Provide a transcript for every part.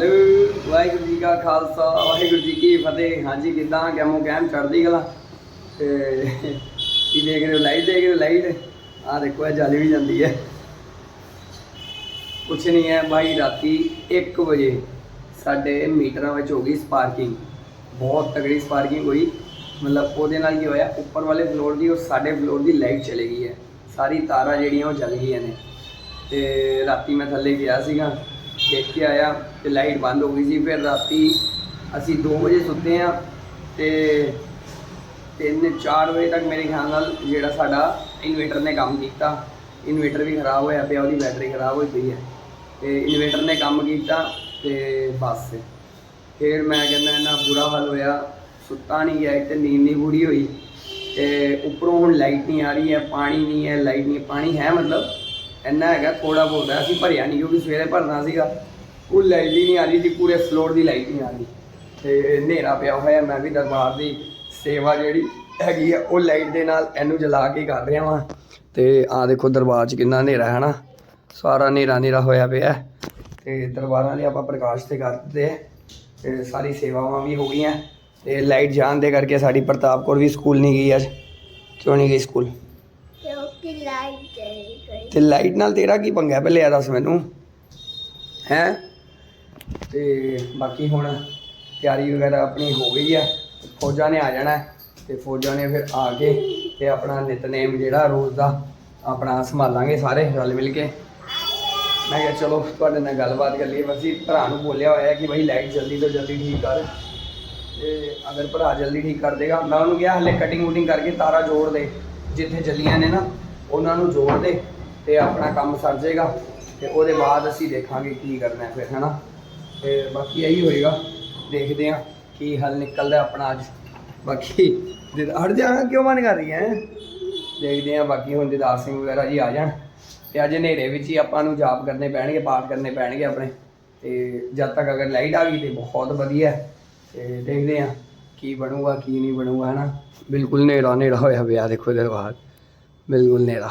Hello Waheguru ji ਕਾ ਖਾਲਸਾ, ਵਾਹਿਗੁਰੂ ਜੀ ਕੀ ਫਤਿਹ। ਹਾਂਜੀ, ਕਿਦਾਂ? ਕੈਮੋ ਕੈਮ ਚੜਦੀ ਗਲਾ ਤੇ ਕੀ ਦੇਖ ਰਹੇ ਹੋ? ਲਾਈਟ ਦੇਖ ਰਹੇ ਹੋ? ਲਾਈਟ ਆ ਦੇਖੋ, ਇਹ ਜਲ ਵੀ ਜਾਂਦੀ ਹੈ। ਕੁਛ ਨਹੀਂ ਹੈ ਭਾਈ ਰਾਤੀ 1 ਵਜੇ ਸਾਡੇ ਮੀਟਰਾਂ ਵਿੱਚ ਹੋ ਗਈ ਸਪਾਰਕਿੰਗ ਬਹੁਤ ਤਗੜੀ ਸਪਾਰਕਿੰਗ ਹੋਈ। ਮਤਲਬ ਉਹਦੇ ਨਾਲ ਕੀ ਹੋਇਆ, ਉੱਪਰ ਵਾਲੇ ਫਲੋਰ ਦੀ ਔਰ ਸਾਡੇ ਫਲੋਰ ਦੀ ਲਾਈਟ ਚਲੇ ਗਈ ਹੈ। ਸਾਰੀ ਤਾਰਾਂ ਜਿਹੜੀਆਂ ਉਹ ਜਲ ਗਈਆਂ ਨੇ। ਤੇ ਰਾਤੀ ਮੈਂ ਥੱਲੇ ਗਿਆ ਸੀਗਾ, ਦੇਖ ਕੇ ਆਇਆ। ਤੇ ਲਾਈਟ ਬੰਦ ਹੋ ਗਈ ਸੀ। ਫਿਰ ਰਾਤੀ ਅਸੀਂ 2 ਵਜੇ ਸੁੱਤੇ ਆ ਤੇ 3-4 ਵਜੇ ਤੱਕ ਮੇਰੇ ਖਿਆਲ ਨਾਲ ਜਿਹੜਾ ਸਾਡਾ ਇਨਵੇਟਰ ਨੇ ਕੰਮ ਕੀਤਾ, ਇਨਵੇਟਰ ਵੀ ਖਰਾਬ ਹੋਇਆ ਪਿਆ, ਉਹਦੀ ਬੈਟਰੀ ਖਰਾਬ ਹੋਈ ਪਈ ਹੈ। ਤੇ ਇਨਵੇਟਰ ਨੇ ਕੰਮ ਕੀਤਾ ਤੇ ਬਸ। ਫਿਰ ਮੈਂ ਕਹਿੰਦਾ ਇੰਨਾ ਬੁਰਾ ਹਾਲ ਹੋਇਆ, ਸੁੱਤਾ ਨਹੀਂ ਗਿਆ, ਇੱਕ ਤੇ ਨੀਂਦ ਨਹੀਂ ਪੂਰੀ ਹੋਈ ਤੇ ਉੱਪਰੋਂ ਹੁਣ ਲਾਈਟ ਨਹੀਂ ਆ ਰਹੀ ਹੈ, ਪਾਣੀ ਨਹੀਂ ਹੈ, ਲਾਈਟ ਨਹੀਂ ਪਾਣੀ ਹੈ ਮਤਲਬ ਇੰਨਾ ਹੈਗਾ ਥੋੜਾ ਬਹੁਤ ਹੈ। ਅਸੀਂ ਭਰਿਆ ਨਹੀਂ ਕਿਉਂਕਿ ਸਵੇਰੇ ਭਰਨਾ ਸੀਗਾ। ਉਹ ਲਾਈਟ ਹੀ ਨਹੀਂ ਆ ਰਹੀ ਸੀ ਪੂਰੇ ਫਲੋਰ ਦੀ ਲਾਈਟ ਨਹੀਂ ਆ ਰਹੀ। ਤੇ ਹਨੇਰਾ ਪਿਆ ਹੋਇਆ ਮੈਂ ਵੀ ਦਰਬਾਰ ਦੀ ਸੇਵਾ ਜਿਹੜੀ ਹੈਗੀ ਆ ਉਹ ਲਾਈਟ ਦੇ ਨਾਲ ਇਹਨੂੰ ਜਲਾ ਕੇ ਕਰ ਰਿਹਾ ਵਾਂ। ਤੇ ਆ ਦੇਖੋ ਦਰਬਾਰ 'ਚ ਕਿੰਨਾ ਹਨੇਰਾ ਹੈ ਨਾ। ਸਾਰਾ ਹਨੇਰਾ ਹਨੇਰਾ ਹੋਇਆ ਪਿਆ। ਤੇ ਦਰਬਾਰਾਂ ਲਈ ਆਪਾਂ ਪ੍ਰਕਾਸ਼ ਤੇ ਕਰ ਦਿੱਤੇ ਹੈ। ਤੇ ਸਾਰੀ ਸੇਵਾਵਾਂ ਵੀ ਹੋ ਗਈਆਂ। ਤੇ ਲਾਈਟ ਜਾਣ ਦੇ ਕਰਕੇ ਸਾਡੀ ਪ੍ਰਤਾਪ ਕੌਰ ਵੀ ਸਕੂਲ ਨਹੀਂ ਗਈ ਅੱਜ। ਕਿਉਂ ਨਹੀਂ ਗਈ ਸਕੂਲ? ਕਿਉਂਕਿ ਲਾਈਟ ਤੇ ਲਾਈਟ ਨਾਲ ਤੇਰਾ ਕੀ ਪੰਗਾ ਪਹਿਲੇ ਇਹ ਦੱਸ ਮੈਨੂੰ? ਹੈ? ਤੇ ਬਾਕੀ ਹੁਣ ਤਿਆਰੀ ਵਗੈਰਾ ਆਪਣੀ ਹੋ ਗਈ ਹੈ ਫੌਜਾਂ ਨੇ ਆ ਜਾਣਾ ਹੈ ਤੇ ਫੌਜਾਂ ਨੇ ਫਿਰ ਆ ਕੇ ਤੇ ਆਪਣਾ ਨਿਤਨੇਮ ਜਿਹੜਾ ਰੋਜ਼ ਦਾ ਆਪਣਾ ਸੰਭਾਲਾਂਗੇ ਸਾਰੇ ਰਲ ਮਿਲ ਕੇ। ਮੈਂ ਕਿਹਾ ਚਲੋ ਤੁਹਾਡੇ ਨਾਲ ਗੱਲਬਾਤ ਕਰ ਲਈਏ, ਬਸ ਜੀ ਭਰਾ ਨੂੰ ਬੋਲਿਆ ਹੋਇਆ ਕਿ ਭਾਈ ਲਾਈਟ ਜਲਦੀ ਤੋਂ ਜਲਦੀ ਠੀਕ ਕਰ। ਤੇ ਅਗਰ ਭਰਾ ਜਲਦੀ ਠੀਕ ਕਰ ਦੇਗਾ, ਮੈਂ ਉਹਨੂੰ ਕਿਹਾ ਹਲੇ ਕਟਿੰਗ ਵੁਟਿੰਗ ਕਰਕੇ ਤਾਰਾ ਜੋੜ ਦੇ, ਜਿੱਥੇ ਚੱਲੀਆਂ ਨੇ ਨਾ, ਉਹਨਾਂ ਨੂੰ ਜੋੜ ਦੇ ਤੇ ਆਪਣਾ ਕੰਮ ਸਰ ਜਾਏਗਾ। ਤੇ ਉਹਦੇ ਬਾਅਦ ਅਸੀਂ ਦੇਖਾਂਗੇ ਕੀ ਕਰਨਾ ਹੈ ਫਿਰ, ਹਨਾ? ਤੇ ਬਾਕੀ ਇਹੀ ਹੋਏਗਾ, ਦੇਖਦੇ ਹਾਂ ਕੀ ਹੱਲ ਨਿਕਲਦਾ ਆਪਣਾ ਅੱਜ। ਬਾਕੀ ਦਿਦ- ਹਟ ਜਾ, ਕਿਉਂ ਮਨ ਕਰ ਰਹੀ ਹੈ? ਦੇਖਦੇ ਹਾਂ ਬਾਕੀ ਹੁਣ ਦਿਦਾਰ ਸਿੰਘ ਵਗੈਰਾ ਜੀ ਆ ਜਾਣ ਤੇ ਅੱਜ ਹਨੇਰੇ ਵਿੱਚ ਹੀ ਆਪਾਂ ਨੂੰ ਜਾਪ ਕਰਨੇ ਪੈਣਗੇ, ਪਾਠ ਕਰਨੇ ਪੈਣਗੇ ਆਪਣੇ। ਤੇ ਜਦ ਤੱਕ ਅਗਰ ਲਾਈਟ ਆ ਗਈ ਤੇ ਬਹੁਤ ਵਧੀਆ ਹੈ। ਤੇ ਦੇਖਦੇ ਹਾਂ ਕੀ ਬਣੂਗਾ, ਕੀ ਨਹੀਂ ਬਣੂਗਾ, ਹਨਾ? ਬਿਲਕੁਲ ਹਨੇਰਾ ਹਨੇਰਾ ਹੋਇਆ ਪਿਆ, ਦੇਖੋ ਦਰਬਾਰ ਬਿਲਕੁਲ ਹਨੇਰਾ।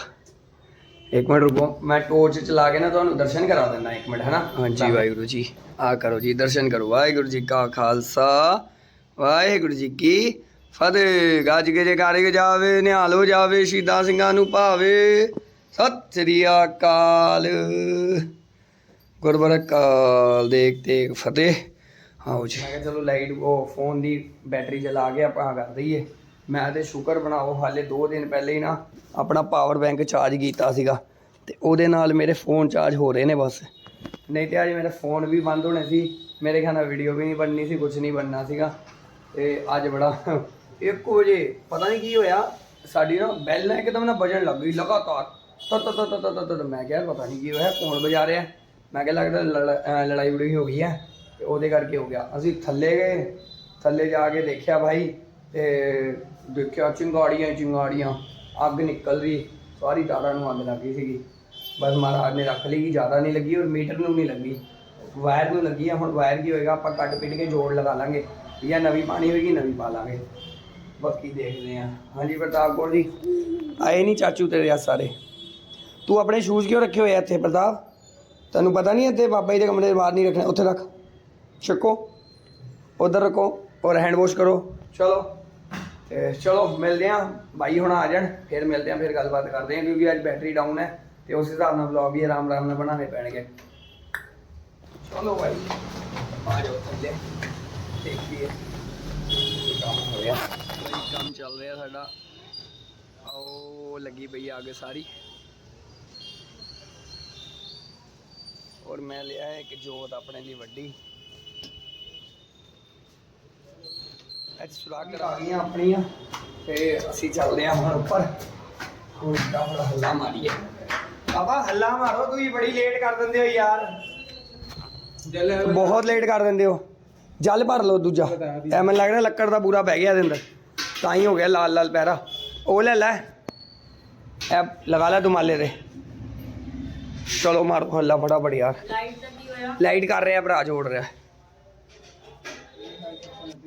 ਇੱਕ ਮਿੰਟ ਰੁਕੋ ਮੈਂ ਟੋਰਚ ਚਲਾ ਕੇ ਨਾ ਤੁਹਾਨੂੰ ਦਰਸ਼ਨ ਕਰਾ ਦਿੰਦਾ ਇੱਕ ਮਿੰਟ ਹਨਾ? ਹਾਂਜੀ ਵਾਹਿਗੁਰੂ ਜੀ ਆ ਕਰੋ ਜੀ ਦਰਸ਼ਨ ਕਰੋ। ਵਾਹਿਗੁਰੂ ਜੀ ਕਾ ਖਾਲਸਾ ਵਾਹਿਗੁਰੂ ਜੀ ਕੀ ਫਤਿਹ। ਗੱਜ ਕੇ ਜਕਾਰੇ ਜਾਵੇ ਨਿਹਾਲ ਹੋ ਜਾਵੇ ਸ਼ਹੀਦਾਂ ਸਿੰਘਾਂ ਨੂੰ ਭਾਵੇ। ਸਤਿ ਸ੍ਰੀ ਅਕਾਲ। ਗੁਰਬਰ ਕਾਲ ਦੇਖ ਤੇ ਫਤਿਹ। ਆਓ ਜੀ। ਮੈਂ ਕਿਹਾ ਚਲੋ ਲਾਈਟ ਉਹ ਫੋਨ ਦੀ ਬੈਟਰੀ ਜਲਾ ਕੇ ਆਪਾਂ ਕਰ ਦਈਏ। ਮੈਂ ਤੇ ਸ਼ੁਕਰ ਬਣਾਓ, ਹਾਲੇ 2 ਦਿਨ ਪਹਿਲੇ ਹੀ ਨਾ ਆਪਣਾ ਪਾਵਰ ਬੈਂਕ ਚਾਰਜ ਕੀਤਾ ਸੀਗਾ ਤੇ ਉਹਦੇ ਨਾਲ ਮੇਰੇ ਫੋਨ ਚਾਰਜ ਹੋ ਰਹੇ ਨੇ ਬਸ। ਨਹੀਂ ਤੇ ਅੱਜ ਮੇਰੇ ਫੋਨ ਵੀ ਬੰਦ ਹੋਣੇ ਸੀ, ਮੇਰੇ ਖਿਆਲ ਨਾਲ ਵੀਡੀਓ ਵੀ ਨਹੀਂ ਬਣਨੀ ਸੀ ਕੁਝ ਨਹੀਂ ਬਣਨਾ ਸੀਗਾ। ਤੇ ਅੱਜ ਬੜਾ 1 ਵਜੇ, ਪਤਾ ਨਹੀਂ ਕੀ ਹੋਇਆ, ਸਾਡੀ ਨਾ ਬੈਲ ਨਾ ਇੱਕਦਮ ਨਾ ਵੱਜਣ ਲੱਗ ਗਈ ਲਗਾਤਾਰ। ਤਤ ਤਤ ਤਤ ਤਤ ਤਤ, ਮੈਂ ਕਿਹਾ ਪਤਾ ਨਹੀਂ ਕੀ ਹੋਇਆ ਕੌਣ ਵਜਾ ਰਿਹਾ। ਮੈਂ ਕਿਹਾ ਲੱਗਦਾ ਲੜ- ਲੜਾਈ ਲੜੂਈ ਹੋ ਗਈ ਹੈ, ਤੇ ਉਹਦੇ ਕਰਕੇ ਹੋ ਗਿਆ। ਅਸੀਂ ਥੱਲੇ ਗਏ, ਥੱਲੇ ਜਾ ਕੇ ਦੇਖਿਆ ਭਾਈ, ਤੇ ਦੇਖਿਆ ਚਿੰਗਾੜੀਆਂ ਹੀ ਚਿੰਗਾੜੀਆਂ, ਅੱਗ ਨਿਕਲ ਰਹੀ, ਸਾਰੀ ਤਾਰਾਂ ਨੂੰ ਅੱਗ ਲੱਗ ਗਈ ਸੀਗੀ। ਬਸ ਮਹਾਰਾਜ ਨੇ ਰੱਖ ਲਈ ਕਿ ਜ਼ਿਆਦਾ ਨਹੀਂ ਲੱਗੀ ਔਰ ਮੀਟਰ ਨੂੰ ਨਹੀਂ ਲੱਗੀ। ਵਾਇਰ ਨੂੰ ਲੱਗੀ ਆ, ਹੁਣ ਵਾਇਰ ਕੀ ਹੋਏਗਾ, ਆਪਾਂ ਕੱਟ ਪਿੱਟ ਕੇ ਜੋੜ ਲਗਾ ਲਾਂਗੇ। ਜਾਂ ਨਵੀਂ ਪਾਣੀ ਹੋਏਗੀ, ਨਵੀਂ ਪਾ ਲਾਂਗੇ। ਬਾਕੀ ਦੇਖਦੇ ਆ ਹਾਂਜੀ ਪ੍ਰਤਾਪ ਕੌਰ ਜੀ, ਆਏ ਨਹੀਂ ਚਾਚੂ ਤੇਰੇ ਆ ਸਾਰੇ। ਤੂੰ ਆਪਣੇ ਸ਼ੂਜ਼ ਕਿਉਂ ਰੱਖੇ ਹੋਏ ਆ ਇੱਥੇ ਪ੍ਰਤਾਪ? ਤੈਨੂੰ ਪਤਾ ਨਹੀਂ ਇੱਥੇ ਬਾਬਾ ਜੀ ਦੇ ਕਮਰੇ ਦੇ ਬਾਹਰ ਨਹੀਂ ਰੱਖਣੇ, ਉੱਥੇ ਰੱਖ। ਛਕੋ, ਉਧਰ ਰੱਖੋ ਔਰ ਹੈਂਡ ਵਾਸ਼ ਕਰੋ। ਚਲੋ। ਤੇ ਚਲੋ, ਮਿਲਦੇ ਆਂ ਬਾਈ ਹੁਣ ਆ ਜਾਣ, ਫਿਰ ਮਿਲਦੇ ਆਂ ਫਿਰ ਗੱਲਬਾਤ ਕਰਦੇ ਆਂ ਕਿਉਂਕਿ ਅੱਜ ਬੈਟਰੀ ਡਾਊਨ ਹੈ ਤੇ ਉਸ ਹਿਸਾਬ ਨਾਲ ਵਲੌਗ ਵੀ ਆਰਾਮ ਆਰਾਮ ਨਾਲ ਬਣਾਉਣੇ ਪੈਣਗੇ। ਚਲੋ ਬਾਈ, ਆ ਜਾਓ ਥੱਲੇ। ਦੇਖੀਏ ਕੰਮ ਹੋ ਰਿਹਾ। ਕੰਮ ਚੱਲ ਰਿਹਾ ਸਾਡਾ। ਆਓ, ਲੱਗੀ ਪਈ ਅੱਗ ਸਾਰੀ। ਔਰ ਮੈਂ ਲਿਆ ਇੱਕ ਜੋਤ ਆਪਣੇ ਲਈ ਵੱਡੀ। ਅੱਜ ਸੁਰਾਗ ਕਰਾ ਗਈਆਂ ਆਪਣੀਆਂ ਤੇ ਅਸੀਂ ਚੱਲਦੇ ਹਾਂ ਹੁਣ ਉੱਪਰ। ਹੁਣ ਹੱਲਾ ਮਾਰੀਏ। ਬਾਬਾ ਹੱਲਾ ਮਾਰੋ ਤੁਸੀਂ ਬੜੀ ਲੇਟ ਕਰ ਦਿੰਦੇ ਹੋ ਯਾਰ। ਬਹੁਤ ਲੇਟ ਕਰ ਦਿੰਦੇ ਹੋ। ਜਲ ਭਰ ਲਓ ਦੂਜਾ। ਐ ਮੈਨੂੰ ਲੱਗ ਰਿਹਾ ਲੱਕੜ ਦਾ ਪੂਰਾ ਬਹਿ ਗਿਆ ਇਹਦੇ ਅੰਦਰ। ਤਾਂ ਹੀ ਹੋ ਗਿਆ ਲਾਲ ਲਾਲ ਪੈਰਾ। ਉਹ ਲੈ ਲੈ। ਐ ਲਗਾ ਲੈ ਦੁਮਾਲੇ ਦੇ ਚਲੋ ਮਾਰੋ ਹੱਲਾ ਫਟਾਫਟ ਯਾਰ। ਲਾਈਟ ਦਾ ਕੀ ਹੋਇਆ? ਲਾਈਟ ਕਰ ਰਿਹਾ ਭਰਾ ਜੋੜ ਰਿਹਾ।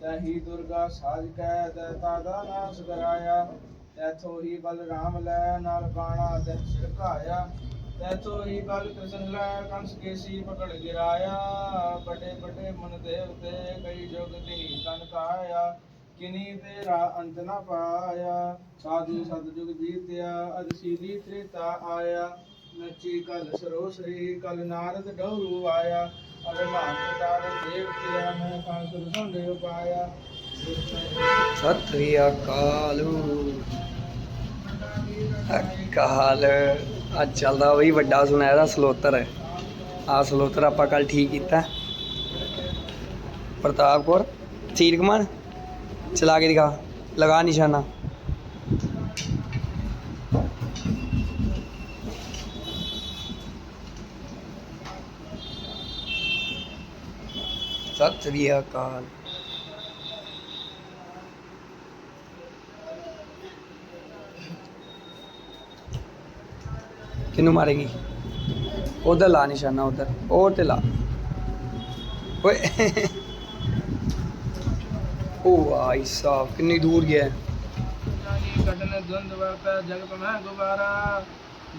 ਤਹੀ ਦੁਰਗਾ ਸਾਜ ਕੈ ਦਇਤਾ ਦਾ ਨਾਸ ਕਰਾਇਆ। ਤੈਥੋ ਹੀ ਬਲਰਾਮ ਲੈ, ਨਾਲ ਬਾਣਾ ਤੇ ਛਿੜਕਾਇਆ ਤੈਥੋ ਹੀ ਬਲ ਕ੍ਰਿਸ਼ਨ ਲੈ, ਕੰਸ ਕੇਸੀ ਪਕੜ ਗਿਰਾਇਆ। ਬੜੇ ਬੜੇ ਮਨ ਦੇਵਤੇ ਕਈ ਜੁਗ ਦੀ ਤਨ ਕਾਇਆ। ਕਿਨੀ ਤੇਰਾ ਅੰਤ ਨਾ ਪਾਇਆ। ਸਾਧੂ ਸਤਜੁਗ ਜੀਤਿਆ, ਅਦਸੀਲੀ ਤ੍ਰੇਤਾ ਆਇਆ। ਨੱਚੀ ਕਲ ਸਰੋ ਕਲ ਨਾਰਦ ਡੋਰੂ ਆਇਆ। ਸਤਿ ਸ੍ਰੀ ਅਕਾਲ। ਅਕਾਲ। ਅੱਜ ਚੱਲਦਾ ਬਈ ਵੱਡਾ ਸੁਨਹਿਰਾ ਸਲੋਤਰ। ਹੈ ਆ ਸਲੋਤਰ ਆਪਾਂ ਕੱਲ ਠੀਕ ਕੀਤਾ। ਪ੍ਰਤਾਪ ਕੌਰ ਸੀਰ ਕੁਮਾਰ ਚਲਾ ਕੇ ਦਿਖਾ। ਲਗਾ ਨਿਸ਼ਾਨਾ। ਸਤਿ ਸ੍ਰੀ ਅਕਾਲ। ਕਿਨੂੰ ਮਾਰੇਗੀ? ਉਧਰ ਲਾ ਨਿਸ਼ਾਨਾ ਉਧਰ ਉਹ ਤੇ ਲਾ। ਓਏ। ਉਹ ਆਈ ਸਾਫ਼ ਕਿੰਨੀ ਦੂਰ ਗਿਆ ਕਟਨ ਦੰਦ ਵਰਤਾ, ਜਗਤ ਮੈਂ ਗੁਬਾਰਾ,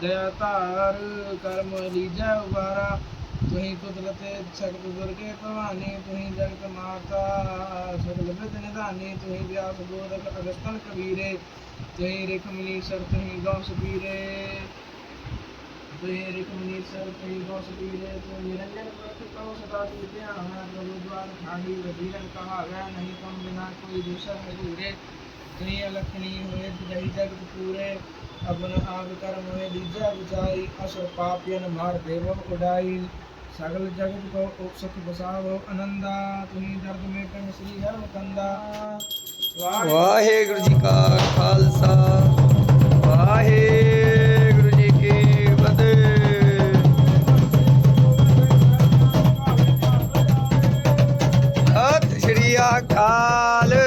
ਦਇਆ ਧਾਰ, ਕਰਮ ਲੀਜੈ ਉਬਾਰਾ। ਤੁਹੀਂ ਕੁਦਰਤੇ ਸ਼ਕਤ ਦੁਰਗੇ ਭਵਾਨੀ ਤੁਹੀਂ ਜਗਤ ਮਾਤਾ ਸਗਲ ਵਿਦ ਨਿਧਾਨੀ ਤੁਹੀਂ ਵਿਆਸ ਗੋਰਖ ਅਗਸਤਨ ਕਬੀਰੇ ਤੁਹੀਂ ਰਿਖ ਮਨੀਸ਼ਰ ਤੁਹੀਂ ਗੌਸ ਪੀਰੇ ਤੁਹੀਂ ਰਿਖ ਮਨੀਸ਼ਰ ਤੁਹੀਂ ਗੌਸ ਪੀਰੇ ਤੁਹੀਂ ਨਿਰੰਜਨ ਪ੍ਰਤਿ ਕਉ ਸਦਾ ਤੁਝ ਧਿਆਨ ਪ੍ਰਭੂ ਦਵਾਰ ਖਾਹੀ ਵਦੀਰਨ ਕਹਾਵੈ ਨਹੀਂ ਤੁਮ ਬਿਨਾ ਕੋਈ ਦੂਸਰ ਹਜੂਰੇ ਤੁਹੀਂ ਅਲਖਣੀ ਹੋਏ ਦਹੀ ਜਗਤ ਪੂਰੇ ਅਬਨ ਆਪ ਕਰਮ ਹੋਏ ਲੀਜਾ ਵਿਚਾਈ ਅਸ ਪਾਪੀਨ ਮਾਰ ਦੇਵ ਉਡਾਈ ਸਗਲ ਜਗਤ ਕੋ ਉਪ ਸੁਖ ਬਸਾਵੋ, ਅਨੰਦਾ ਤੁਹੀਂ ਦਰਦ ਮੇ ਪਿੰਡ ਸ੍ਰੀ ਹਰਿ ਮੁਕੰਦਾ ਵਾਹਿਗੁਰੂ ਜੀ ਕਾ ਖਾਲਸਾ, ਵਾਹਿਗੁਰੂ ਜੀ ਕੀ ਫਤਿਹ। ਸਤਿ ਸ਼੍ਰੀ ਅਕਾਲ।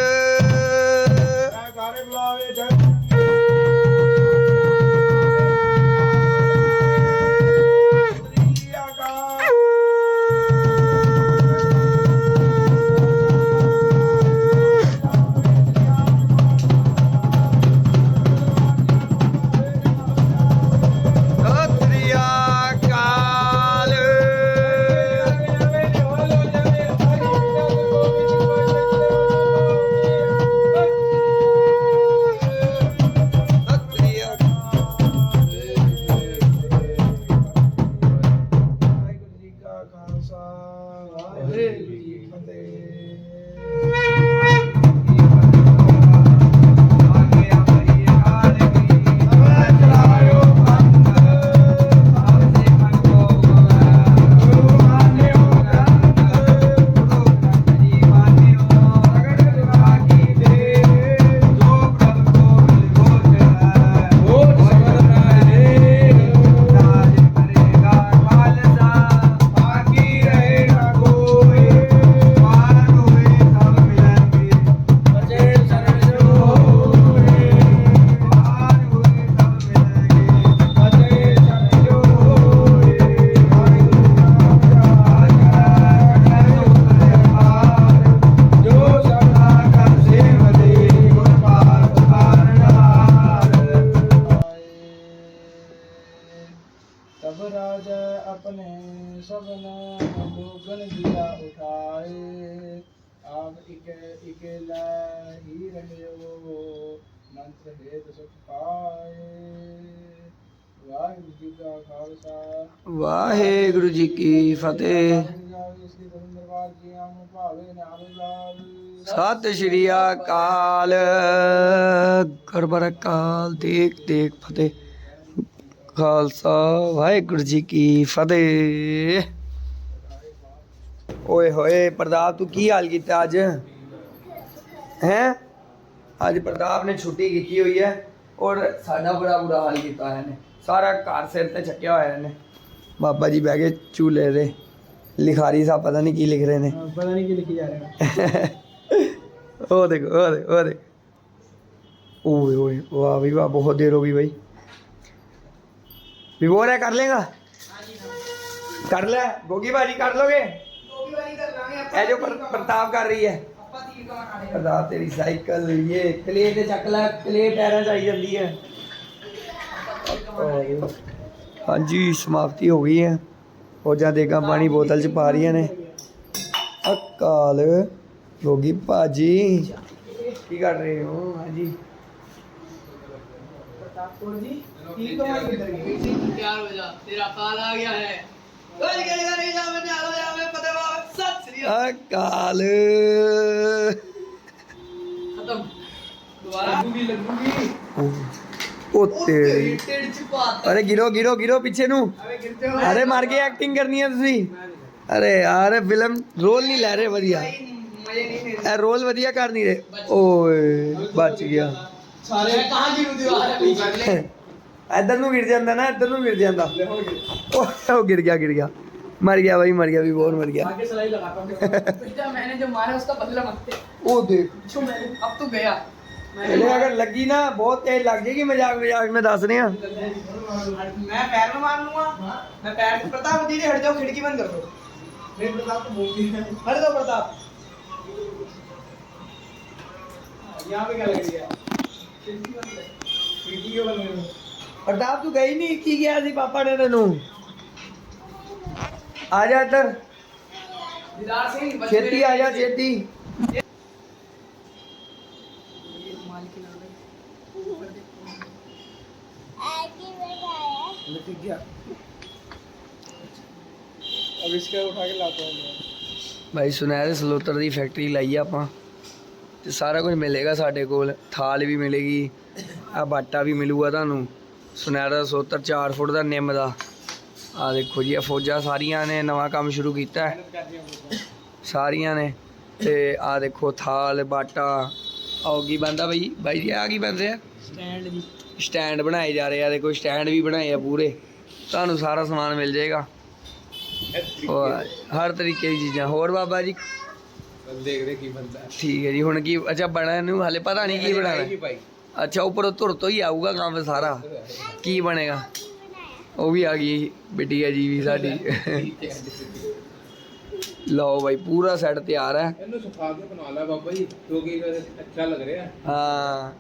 वाहे गुरु जी की फतेह। सत श्री अकाल। अकाल देख देख, फतेह। खालसा वाहेगुरु जी की फतेह। ओए होए, प्रताप, तू की हाल किया अज है? अज प्रताप ने छुट्टी की हुई है और सा बड़ा बुरा हाल किया इन्हें। ਸਾਰਾ ਘਰ ਸਿਰ ਤੇ ਚੱਕਿਆ ਹੋਇਆ ਇਹਨੇ ਬਾਬਾ ਜੀ ਬਹਿ ਗਏ ਚੂਲੇ ਦੇ ਲਿਖਾਰੀ ਸਾਹਿਬ ਪਤਾ ਨਹੀਂ ਕੀ ਲਿਖ ਰਹੇ ਨੇ ਪਤਾ ਨਹੀਂ ਕੀ ਲਿਖੀ ਜਾ ਰਿਹਾ ਉਹ ਦੇਖੋ ਉਹ ਦੇਖੋ ਉਹ ਦੇਖੋ ਓਏ ਓਏ ਵਾਹ ਵੀ ਵਾਹ ਬਹੁਤ ਦੇਰ ਹੋ ਗਈ ਭਾਈ ਵਿਵੋਰ ਹੈ ਕਰ ਲੇਗਾ ਕਰ ਲੈ ਗੋਗੀ ਭਾਜੀ ਕਰ ਲੋਗੇ ਇਹ ਜੋ ਪਰ- ਪ੍ਰਤਾਪ ਕਰ ਰਹੀ ਹੈ ਪ੍ਰਤਾਪ ਤੇਰੀ ਸਾਈਕਲ ਇਹ ਕਲੇ ਤੇ ਚੱਕ ਲੈ ਕਲੇ ਟਾਇਰਾਂ ਚ ਆਈ ਜਾਂਦੀ ਹੈ ਔਰ ਹਾਂਜੀ ਸਮਾਪਤੀ ਹੋ ਗਈ ਹੈ। ਫੌਜਾਂ ਦੇਗਾ ਪਾਣੀ ਬੋਤਲ ਚ ਪਾ ਰਹੀਆਂ ਨੇ। ਅਕਾਲ ਗੋਗੀ ਭਾਜੀ। ਕੀ ਕਰ ਰਹੇ ਹੋ? ਹਾਂਜੀ। ਪ੍ਰਤਾਪਪੁਰ ਜੀ ਕੀ ਕਮਾਈ ਕਿੱਧਰ ਗਈ ਤਿਆਰ ਹੋ ਜਾ। ਤੇਰਾ ਕਾਲ ਆ ਗਿਆ ਹੈ। ਕੋਈ ਕਹੇਗਾ ਨਹੀਂ ਜਾਵੇ ਨਿਆਲੋ ਜਾਵੇ ਪਤੇ ਬਾਵੇ ਸਤਿ ਸ੍ਰੀ ਅਕਾਲ। ਅਕਾਲ। ਖਤਮ। ਦੁਬਾਰਾ। ਲੱਗੂਗੀ ਲੱਗੂਗੀ। ਉਹ ਤੇਰੀ ਟੇੜ ਚ ਪਾਤਾ ਅਰੇ ਗਿਰੋ ਗਿਰੋ ਗਿਰੋ ਪਿੱਛੇ ਨੂੰ ਅਰੇ ਗਿਰਤੇ ਹੋ ਅਰੇ ਮਾਰ ਕੇ ਐਕਟਿੰਗ ਕਰਨੀ ਹੈ ਤੁਸੀਂ ਅਰੇ ਯਾਰ ਫਿਲਮ ਰੋਲ ਨਹੀਂ ਲੈ ਰਹੇ ਵਧੀਆ ਮਜ਼ੇ ਨਹੀਂ ਨੇ ਇਹ ਰੋਲ ਵਧੀਆ ਕਰ ਨਹੀਂ ਰਹੇ ਓਏ ਬਚ ਗਿਆ ਸਾਰੇ ਕਹਾਂ ਗਿਰੂ ਦੀਵਾਰ ਹੈ ਪੀਛੇ ਇੱਧਰ ਨੂੰ ਗਿਰ ਜਾਂਦਾ ਨਾ ਇੱਧਰ ਨੂੰ ਗਿਰ ਜਾਂਦਾ ਉਹ ਉਹ ਗਿਰ ਗਿਆ ਗਿਰ ਗਿਆ ਮਰ ਗਿਆ ਭਾਈ ਮਰ ਗਿਆ ਵੀ ਬਹੁਤ ਮਰ ਗਿਆ आगे सलाई लगाता हूँ बेटा मैंने जो मारा उसका बदला मांगते ਉਹ देख जो मैंने अब तो गया मैंने ਇਹਨੇ ਅਗਰ ਲੱਗੀ ਨਾ ਬਹੁਤ ਤੇਜ਼ ਲੱਗ ਜੇਗੀ ਮਜ਼ਾਕ ਮਜ਼ਾਕ ਮੈਂ ਦੱਸ ਰਿਹਾ ਮੈਂ ਪੈਰ ਨੂੰ ਮਾਰ ਲੂੰਗਾ। ਮੈਂ ਪੈਰ ਤੇ ਪ੍ਰਤਾਪ ਜੀ ਦੇ ਹਟ ਜਾਓ ਖਿੜਕੀ ਬੰਦ ਕਰ ਦਿਓ। ਮੇਰੇ ਪ੍ਰਤਾਪ ਨੂੰ ਬੋਲਦੀ ਹਟ ਜਾਓ ਪ੍ਰਤਾਪ। ਯਹਾਂ पे ਗੱਲ ਕਰੀ ਹੈ ਪ੍ਰਤਾਪ ਤੂੰ ਗਈ ਨਹੀਂ? ਕੀ ਗਿਆ ਸੀ ਪਾਪਾ ਨੇ ਤੈਨੂੰ? ਆ ਜਾ ਇੱਧਰ। ਦੀਦਾਰ ਸਿੰਘ ਛੇਤੀ ਆ ਜਾ ਛੇਤੀ। बढ़ाया अब इसका उठा के लाता हूँ मैं ਭਾਈ ਸੁਨਹਿਰੇ ਸਲੋਤਰ ਦੀ ਫੈਕਟਰੀ ਲਾਈ ਆ ਆਪਾਂ ਤੇ ਸਾਰਾ ਕੁਝ ਮਿਲੇਗਾ ਸਾਡੇ ਕੋਲ ਥਾਲ ਵੀ ਮਿਲੇਗੀ ਆ ਬਾਟਾ ਵੀ ਮਿਲੂਗਾ ਤੁਹਾਨੂੰ ਸੁਨਹਿਰਾ ਸਲੋਤਰ 4 ਫੁੱਟ ਦਾ ਨਿੰਮ ਦਾ ਆ ਦੇਖੋ ਜੀ ਇਹ ਫੌਜਾਂ ਸਾਰੀਆਂ ਨੇ ਨਵਾਂ ਕੰਮ ਸ਼ੁਰੂ ਕੀਤਾ ਹੈ ਸਾਰੀਆਂ ਨੇ ਤੇ ਆ ਦੇਖੋ ਥਾਲ ਬਾਟਾ ਆਓ ਕੀ ਬੰਦਾ ਬਾਈ ਬਾਈ ਜੀ ਆ ਕੀ ਬਣ ਰਿਹਾ स्टैंड जी ਸਟੈਂਡ ਬਣਾਏ ਜਾ ਰਹੇ ਆ ਦੇਖੋ ਸਟੈਂਡ ਵੀ ਬਣਾਏ ਆ ਪੂਰੇ ਤੁਹਾਨੂੰ ਸਾਰਾ ਸਮਾਨ ਮਿਲ ਜਾਏਗਾ। ਹਰ ਤਰੀਕੇ ਦੀ ਚੀਜ਼ਾਂ। ਹੋਰ ਬਾਬਾ ਜੀ? ਦੇਖਦੇ ਕੀ ਬੰਦਾ ਠੀਕ ਹੈ ਜੀ ਹੁਣ ਕੀ ਅੱਛਾ ਬਣਾ ਨੂੰ ਹਲੇ ਪਤਾ ਨਹੀਂ ਕੀ ਬਣਾਣਾ ਅੱਛਾ ਉੱਪਰੋਂ ਧੁਰ ਤੋਂ ਹੀ ਆਊਗਾ ਕੰਮ ਸਾਰਾ। ਕੀ ਬਣੇਗਾ? ਉਹ ਵੀ ਆ ਗਈ ਬਿਟੀਆ ਜੀ ਵੀ ਸਾਡੀ। ਲਓ ਭਾਈ ਪੂਰਾ ਸੈੱਟ ਤਿਆਰ ਹੈ। ਇਹਨੂੰ ਸੁਖਾ ਕੇ ਬਣਾ ਲੈ ਬਾਬਾ ਜੀ ਕਿਉਂਕਿ ਅੱਛਾ ਲੱਗ ਰਿਹਾ। ਹਾਂ।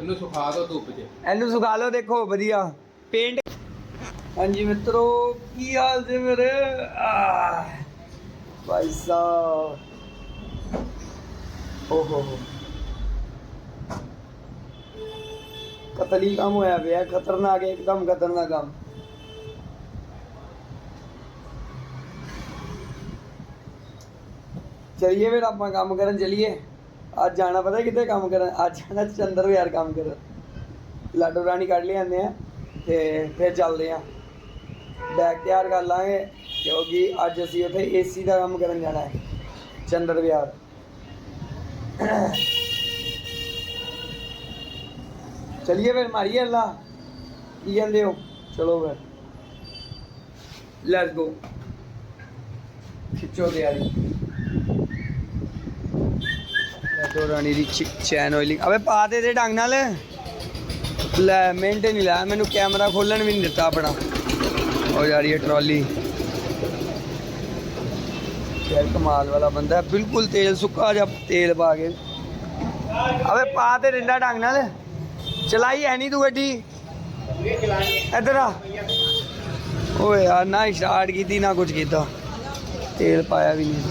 ਇਹਨੂੰ ਸੁਖਾ ਦੋ ਧੁੱਪ 'ਚ। ਇਹਨੂੰ ਸੁਖਾ ਲਓ ਦੇਖੋ ਵਧੀਆ। ਪੇਂਟ ਹਾਂਜੀ ਮਿੱਤਰੋ, ਕੀ ਹਾਲ ਜੇ ਮੇਰੇ? ਭਾਈ ਸਾਹਿਬ। ਓਹੋ ਹੋ। ਕਤਲੀ ਕੰਮ ਹੋਇਆ ਪਿਆ, ਖਤਰਨਾਕ, ਇੱਕਦਮ ਖਤਰਨਾਕ ਕੰਮ। ਚਲਿਏ ਫਿਰ ਆਪਾਂ ਕੰਮ ਕਰਨ, ਚਲਿਏ। ਅੱਜ ਜਾਣਾ ਪਤਾ ਕਿੱਥੇ ਕੰਮ ਕਰਨ? ਅੱਜ ਜਾਣਾ ਚੰਦਰ ਵਿਹਾਰ ਕੰਮ ਕਰਨ। ਲਾਡੋ ਰਾਣੀ ਕੱਢ ਲਿਆਂਦੇ ਆ ਤੇ ਫਿਰ ਚੱਲਦੇ ਆ। ਬੈਗ ਤਿਆਰ ਕਰ ਲਾਂਗੇ, ਕਿਉਂਕਿ ਅੱਜ ਅਸੀਂ ਉੱਥੇ ਏਸੀ ਦਾ ਕੰਮ ਕਰਨ ਜਾਣਾ ਹੈ, ਚੰਦਰ ਵਿਹਾਰ। ਚਲਿਏ ਫਿਰ ਮਾਰੀਏ ਅੱਲਾ। ਕੀ ਕਹਿੰਦੇ ਹੋ? ਚਲੋ ਫਿਰ। ਲੈਟਸ ਗੋ ਖਿੱਚੋ ਤਿਆਰੀ। ਲਾਡੋ ਰਾਣੀ ਦੀ ਚੈਨ ਆਇਲਿੰਗ ਅਬੇ ਪਾ ਦੇ ਦੇ ਢੰਗ ਨਾਲ। ਲੈ, ਮਿੰਟ ਨਹੀਂ ਲਾਇਆ ਮੈਨੂੰ ਕੈਮਰਾ ਖੋਲਣ ਵੀ ਨਹੀਂ ਦਿੱਤਾ ਆਪਣਾ। ਉਹ ਜਾ ਰਹੀ ਹੈ ਟਰਾਲੀ। ਯਾਰ ਕਮਾਲ ਵਾਲਾ ਬੰਦਾ ਹੈ, ਬਿਲਕੁਲ ਤੇਲ ਸੁੱਕਾ ਜਿਹਾ ਤੇਲ ਪਾ ਕੇ। ਅਬੇ ਪਾ ਤੇ ਰਿੰਦਾ ਢੰਗ ਨਾਲ। ਚਲਾਈ ਐ ਨਹੀਂ ਤੂੰ ਗੱਡੀ? ਇੱਧਰ ਆ। ਓਏ ਯਾਰ ਨਾ ਸਟਾਰਟ ਕੀਤੀ ਨਾ ਕੁਝ ਕੀਤਾ। ਤੇਲ ਪਾਇਆ ਵੀ ਨਹੀਂ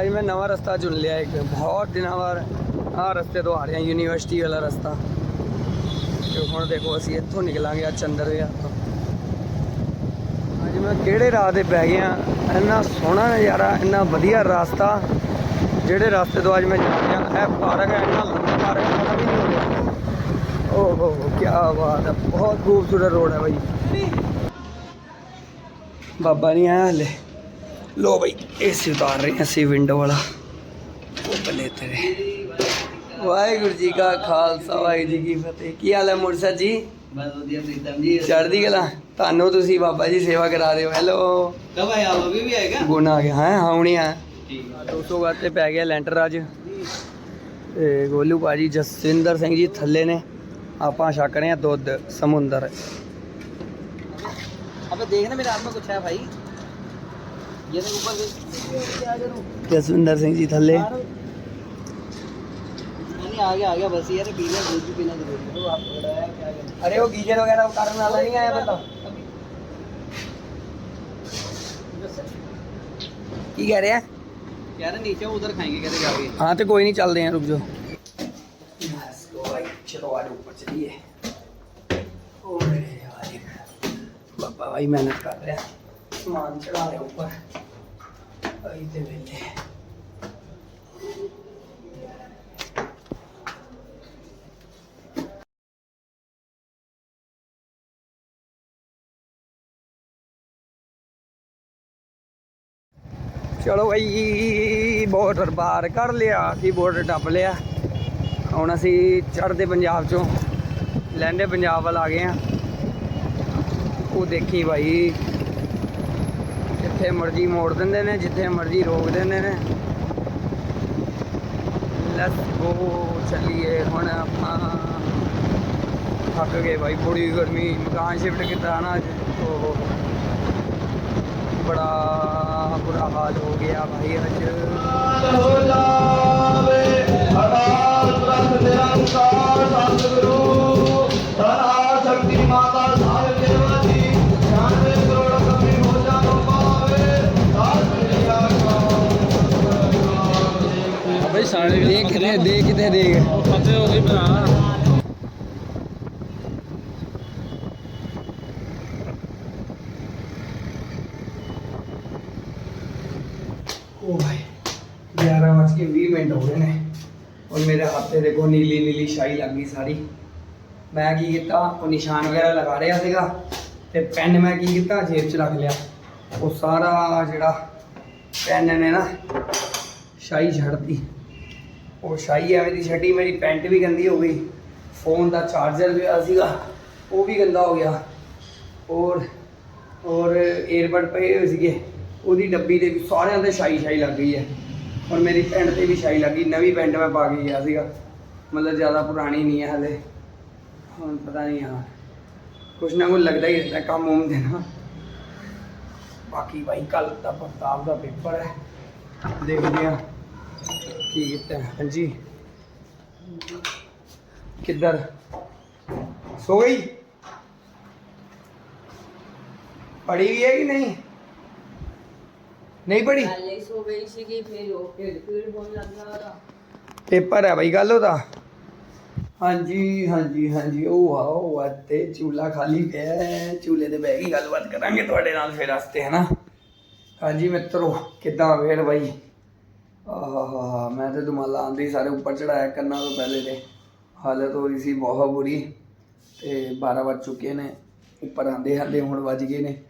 ਅੱਜ ਮੈਂ ਨਵਾਂ ਰਸਤਾ ਚੁਣ ਲਿਆ ਇੱਕ, ਬਹੁਤ ਦਿਨਾਂ ਬਾਅਦ ਆਹ ਰਸਤੇ ਤੋਂ ਆ ਰਿਹਾ ਯੂਨੀਵਰਸਿਟੀ ਵਾਲਾ ਰਸਤਾ। ਤੇ ਹੁਣ ਦੇਖੋ ਅਸੀਂ ਇੱਥੋਂ ਨਿਕਲਾਂਗੇ ਆ ਚੰਦਰ ਵਿਆਹ ਤੋਂ। ਅੱਜ ਮੈਂ ਕਿਹੜੇ ਰਾਹ ਤੇ ਪੈ ਗਿਆ, ਇੰਨਾ ਸੋਹਣਾ ਨਜ਼ਾਰਾ, ਇੰਨਾ ਵਧੀਆ ਰਸਤਾ, ਜਿਹੜੇ ਰਸਤੇ ਤੋਂ ਅੱਜ ਮੈਂ ਜਾ ਰਿਹਾ, ਇਹ ਪਾਰਕ ਹੈ, ਇੰਨਾ ਲੰਬਾ ਪਾਰਕ ਹੈ, ਪਤਾ ਵੀ ਨਹੀਂ ਹੋ ਰਿਹਾ ਓਹ ਹੋ ਹੋ ਕੀ ਬਾਤ ਹੈ, ਬਹੁਤ ਖੂਬਸੂਰਤ ਰੋਡ ਹੈ ਭਾਈ ਬਾਬਾ ਨਹੀਂ ਆਇਆ ਹਲੇ। ਲੋ ਬਈ ਏਸੀ ਉਤਾਰ ਰਹੇ ਅਸੀਂ ਵਿੰਡੋ ਵਾਲਾ। ਕੋਪਲੇ ਤੇਰੇ। ਵਾਹਿਗੁਰੂ ਜੀ ਕਾ ਖਾਲਸਾ ਵਾਹਿਗੁਰੂ ਜੀ ਕੀ ਫਤਿਹ। ਕੀ ਹਾਲ ਹੈ ਮੁਰਸਾ ਜੀ? ਬਸ ਵਧੀਆ ਪ੍ਰੀਤਮ ਜੀ ਚੜ੍ਹਦੀ ਕਲਾ? ਤੁਹਾਨੂੰ ਤੁਸੀਂ ਬਾਬਾ ਜੀ ਸੇਵਾ ਕਰਾ ਰਹੇ ਹੋ। ਹੈਲੋ ਕਬ ਆਇਆ ਉਹ ਵੀ ਵੀ ਆਏਗਾ ਗੁਣ ਆ ਗਿਆ। ਹਾਂ ਹੁਣੀ ਆ। ਠੀਕ। ਆ 200 ਵਾਰ ਤੇ ਪੈ ਗਿਆ ਲੈਂਟਰ ਅੱਜ। ਤੇ ਗੋਲੂ ਭਾਜੀ ਜਸਵਿੰਦਰ ਸਿੰਘ ਜੀ ਥੱਲੇ ਨੇ। ਆਪਾਂ ਛਕ ਰਹੇ ਆ ਦੁੱਧ ਸਮੁੰਦਰ। ਅਬੇ ਦੇਖ ਨਾ ਮੇਰੇ ये ऊपर सिंह जी थले आ गया आ गया बस यार पीना पीना अरे वो वगैरह नहीं आया बता कह रहे हैं? नीचे उधर खाएँगे कह रहे जाके हाँ तो कोई नहीं चल रहे हैं रुक जो ऊपर चलिए मेहनत कर रहे हैं। ਆਈ ਤੇ ਵੇਲੇ ਚਲੋ ਭਾਈ ਬਾਰਡਰ ਪਾਰ ਕਰ ਲਿਆ, ਅਸੀਂ ਬਾਰਡਰ ਟੱਪ ਲਿਆ। ਹੁਣ ਅਸੀਂ ਚੜ੍ਹਦੇ ਪੰਜਾਬ ਚੋਂ, ਲੈਂਦੇ ਪੰਜਾਬ ਵੱਲ ਆ ਗਏ ਆ ਉਹ ਦੇਖੀ ਭਾਈ ਜਿੱਥੇ ਮਰਜ਼ੀ ਮੋੜ ਦਿੰਦੇ ਨੇ, ਜਿੱਥੇ ਮਰਜ਼ੀ ਰੋਕ ਦਿੰਦੇ ਨੇ। ਲੈਟਸ ਗੋ ਚੱਲੀਏ ਹੁਣ ਆਪਾਂ। ਥੱਕ ਗਏ ਭਾਈ ਬੜੀ ਗਰਮੀ, ਮਕਾਨ ਸ਼ਿਫਟ ਕੀਤਾ ਨਾ ਅੱਜ। ਓਹ। ਬੜਾ ਬੁਰਾ ਹਾਲ ਹੋ ਗਿਆ ਭਾਈ ਅੱਜ। ਹੋ ਜਾਵੇ ਅਕਾਲ ਪੁਰਖ ਸਾਲੇ ਦੇਖ ਕਿਤੇ ਦੇਖ ਕਿਤੇ ਦੇਖ। ਫਤੇ ਹੋ ਗਈ ਭਰਾ। ਓ ਭਾਈ 11 ਵੱਜ ਕੇ 20 ਮਿੰਟ ਹੋ ਗਏ ਨੇ। ਔਰ ਮੇਰੇ ਹੱਥ ਤੇ ਦੇਖੋ ਨੀਲੀ ਨੀਲੀ ਸ਼ਾਈ ਲੱਗ ਗਈ ਸਾਰੀ। ਮੈਂ ਕੀ ਕੀਤਾ ਉਹ ਨਿਸ਼ਾਨ ਵਗੈਰਾ ਲਗਾ ਰਿਹਾ ਸੀਗਾ ਤੇ ਪੈਨ ਮੈਂ ਕੀ ਕੀਤਾ ਜੇਬ 'ਚ ਰੱਖ ਲਿਆ। ਉਹ ਸਾਰਾ ਜਿਹੜਾ ਪੈਨ ਨੇ ਨਾ ਸ਼ਾਈ ਛੱਡਤੀ ਉਹ ਸ਼ਾਈ ਐਵੇਂ ਦੀ ਛੱਡੀ, ਮੇਰੀ ਪੈਂਟ ਵੀ ਗੰਦੀ ਹੋ ਗਈ ਫੋਨ ਦਾ ਚਾਰਜਰ ਵੀ ਆ ਸੀਗਾ, ਉਹ ਵੀ ਗੰਦਾ ਹੋ ਗਿਆ। ਔਰ ਔਰ 에ਅਰਬਡ ਪਏ ਹੋਏ ਸੀਗੇ, ਉਹਦੀ ਡੱਬੀ ਦੇ ਵੀ ਸਾਰਿਆਂ ਤੇ ਛਾਈ ਛਾਈ ਲੱਗ ਗਈ ਹੈ। ਔਰ ਮੇਰੀ ਪੈਂਟ ਤੇ ਵੀ ਛਾਈ ਲੱਗੀ ਨਵੀਂ ਪੈਂਟ ਮੈਂ ਪਾ ਕੇ ਗਿਆ ਸੀਗਾ। ਮਤਲਬ ਜ਼ਿਆਦਾ ਪੁਰਾਣੀ ਨਹੀਂ ਹੈ ਹਲੇ। ਹੁਣ ਪਤਾ ਨਹੀਂ ਹਾਂ, ਕੁਛ ਨਾ ਕੁਛ ਲੱਗਦਾ ਹੀ ਰਹਿੰਦਾ ਕੰਮ ਉਮ ਦੇ ਨਾ ਬਾਕੀ ਭਾਈ ਕੱਲ ਦਾ ਪ੍ਰਤਾਪ ਦਾ ਪੇਪਰ ਹੈ। ਦੇਖਦੇ ਹਾਂ। ਕੀ ਕੀਤਾ। ਹਾਂਜੀ। ਕਿੱਧਰ? ਸੋ ਗਈ? ਪੜੀ ਵੀ ਹੈ ਕਿ ਨਹੀਂ? ਨਹੀਂ ਪੜੀ ਹਾਲੇ ਸੋ ਗਈ ਸੀਗੀ ਫਿਰ ਉਹ ਢਿੱਡ ਪੀੜ ਹੋਣ ਲੱਗਾ ਉਹਦਾ। ਪੇਪਰ ਹੈ ਬਈ ਗੱਲ ਉਹਦਾ? ਹਾਂਜੀ ਹਾਂਜੀ ਹਾਂਜੀ। ਉਹ ਆਓ ਅਤੇ ਚੂਲਾ ਖਾਲੀ ਪਿਆ ਹੈ। ਚੂਲੇ ਤੇ ਬਹਿ ਕੇ ਗੱਲਬਾਤ ਕਰਾਂਗੇ ਤੁਹਾਡੇ ਨਾਲ ਫਿਰ ਰਸਤੇ ਹੈ ਨਾ? ਹਾਂਜੀ ਮਿੱਤਰੋ ਕਿੱਦਾਂ ਫੇਰ ਬਾਈ? ਆਹਾ ਮੈਂ ਤੇ ਦੁਮਾਲਾ ਆਂਦੀ ਸਾਰੇ ਉੱਪਰ ਚੜਾਇਆ ਕੰਨਾਂ ਤੋਂ ਪਹਿਲੇ ਤੇ। ਹਾਲਤ ਹੋ ਰਹੀ ਸੀ ਬਹੁਤ ਬੁਰੀ ਤੇ 12 ਵੱਜ ਚੁੱਕੇ ਨੇ, ਉੱਪਰ ਆਂਦੇ ਆਂਦੇ ਹੁਣ ਵੱਜ ਗਏ ਨੇ।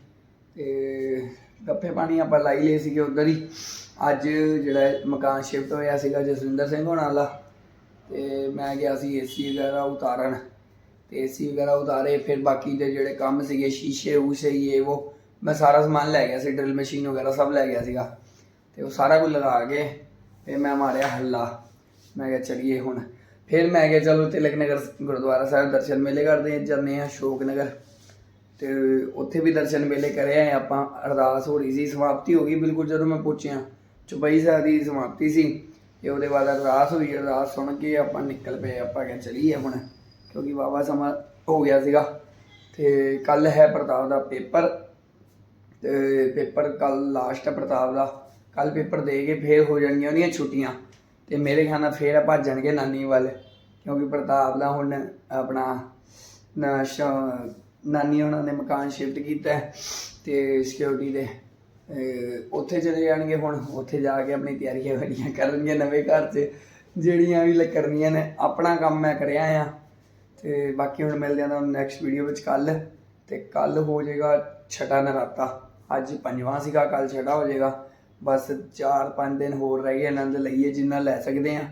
ਤੇ ਗੱਪੇ ਪਾਣੀ ਆਪਾਂ ਲਾਈ ਲਏ ਸੀਗੇ ਉਧਰ ਹੀ। ਅੱਜ ਜਿਹੜਾ ਮਕਾਨ ਸ਼ਿਫਟ ਹੋਇਆ ਸੀਗਾ ਜਸਵਿੰਦਰ ਸਿੰਘ ਹੋਣਾ ਵਾਲਾ, ਤੇ ਮੈਂ ਗਿਆ ਸੀ ਏਸੀ ਵਗੈਰਾ ਉਤਾਰਨ। ਤੇ ਏਸੀ ਵਗੈਰਾ ਉਤਾਰੇ, ਫਿਰ ਬਾਕੀ ਦੇ ਜਿਹੜੇ ਕੰਮ ਸੀਗੇ, ਸ਼ੀਸ਼ੇ ਉਸ਼ੇ ਇਹ ਉਹ ਮੈਂ ਸਾਰਾ ਸਮਾਨ ਲੈ ਗਿਆ ਸੀ, ਡਰਿਲ ਮਸ਼ੀਨ ਵਗੈਰਾ ਸਭ ਲੈ ਗਿਆ ਸੀਗਾ। ਤੇ ਉਹ ਸਾਰਾ ਕੁਝ ਲਗਾ ਕੇ ਫਿਰ ਮੈਂ ਮਾਰਿਆ ਹੱਲਾ। ਮੈਂ ਕਿਹਾ ਚਲੀਏ ਹੁਣ। ਫਿਰ ਮੈਂ ਕਿਹਾ ਚਲੋ ਤਿਲਕ ਨਗਰ ਗੁਰਦੁਆਰਾ ਸਾਹਿਬ ਦਰਸ਼ਨ ਮੇਲੇ ਕਰਦੇ ਜਾਂਦੇ ਆ ਸ਼ੋਕ ਨਗਰ। ਤੇ ਉੱਥੇ ਵੀ ਦਰਸ਼ਨ ਮੇਲੇ ਕਰਿਆ ਆਏ ਆਪਾਂ। ਅਰਦਾਸ ਹੋ ਰਹੀ ਸੀ, ਸਮਾਪਤੀ ਹੋ ਗਈ ਬਿਲਕੁਲ ਜਦੋਂ ਮੈਂ ਪੁੱਛਿਆ ਚੁਪਈ ਸਾਹਿਬ ਦੀ ਸਮਾਪਤੀ ਸੀ ਤੇ ਉਹਦੇ ਬਾਅਦ ਅਰਦਾਸ ਹੋਈ। ਅਰਦਾਸ ਸੁਣ ਕੇ ਆਪਾਂ ਨਿਕਲ ਪਏ, ਆਪਾਂ ਕਿਹਾ ਚਲੀਏ ਹੁਣ, ਕਿਉਂਕਿ ਵਾਵਾ ਸਮਾਂ ਹੋ ਗਿਆ ਸੀਗਾ। ਤੇ ਕੱਲ ਹੈ ਪ੍ਰਤਾਪ ਦਾ ਪੇਪਰ। ਤੇ ਪੇਪਰ ਕੱਲ ਲਾਸਟ ਹੈ ਪ੍ਰਤਾਪ ਦਾ। ਕੱਲ ਪੇਪਰ ਦੇ ਕੇ ਫੇਰ ਹੋ ਜਾਣਗੀਆਂ ਉਹਦੀਆਂ ਛੁੱਟੀਆਂ ਤੇ ਮੇਰੇ ਖਿਆਲ ਨਾਲ ਫੇਰ ਭੱਜਣਗੇ ਨਾਨੀ ਵੱਲ, ਕਿਉਂਕਿ ਪ੍ਰਤਾਪ ਦਾ ਹੁਣ ਆਪਣਾ ਨਾਨੀ ਉਹਨਾਂ ਨੇ ਮਕਾਨ ਸ਼ਿਫਟ ਕੀਤਾ ਹੈ ਤੇ ਸਿਕਿਉਰਿਟੀ ਦੇ ਉੱਥੇ ਚਲੇ ਜਾਣਗੇ ਹੁਣ, ਉੱਥੇ ਜਾ ਕੇ ਆਪਣੀ ਤਿਆਰੀਆਂ ਵੜੀਆਂ ਕਰਨਗੇ ਨਵੇਂ ਘਰ 'ਚ, ਜਿਹੜੀਆਂ ਵੀ ਲ- ਕਰਨੀਆਂ ਨੇ, ਆਪਣਾ ਕੰਮ ਮੈਂ ਕਰਿਆ ਆ। ਤੇ ਬਾਕੀ ਹੁਣ ਮਿਲਦੇ ਹਾਂ ਤੁਹਾਨੂੰ ਨੈਕਸਟ ਵੀਡੀਓ ਵਿੱਚ ਕੱਲ ਤੇ ਕੱਲ ਹੋ ਜਾਏਗਾ ਛਟਾ ਨਰਾਤਾ, ਅੱਜ ਪੰਜਵਾਂ ਸੀਗਾ ਕੱਲ ਛਟਾ ਹੋ ਜਾਏਗਾ। ਬਸ 4-5 ਦਿਨ ਹੋਰ ਰਹਿ ਗਏ, ਆਨੰਦ ਲਈਏ ਜਿੰਨਾ ਲੈ ਸਕਦੇ ਆ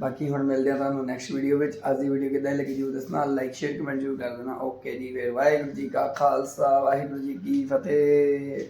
ਬਾਕੀ ਹੁਣ ਮਿਲਦੇ ਆ ਤੁਹਾਨੂੰ ਨੈਕਸਟ ਵੀਡੀਓ ਵਿੱਚ। ਅੱਜ ਦੀ ਵੀਡੀਓ ਕਿੱਦਾਂ ਲੱਗੀ ਜਰੂਰ ਦੱਸਣਾ। ਲਾਈਕ ਸ਼ੇਅਰ ਕਮੈਂਟ ਜ਼ਰੂਰ ਕਰ ਦੇਣਾ। ਓਕੇ ਜੀ, ਫਿਰ ਵਾਹਿਗੁਰੂ ਜੀ ਕਾ ਖਾਲਸਾ, ਵਾਹਿਗੁਰੂ ਜੀ ਕੀ ਫਤਿਹ।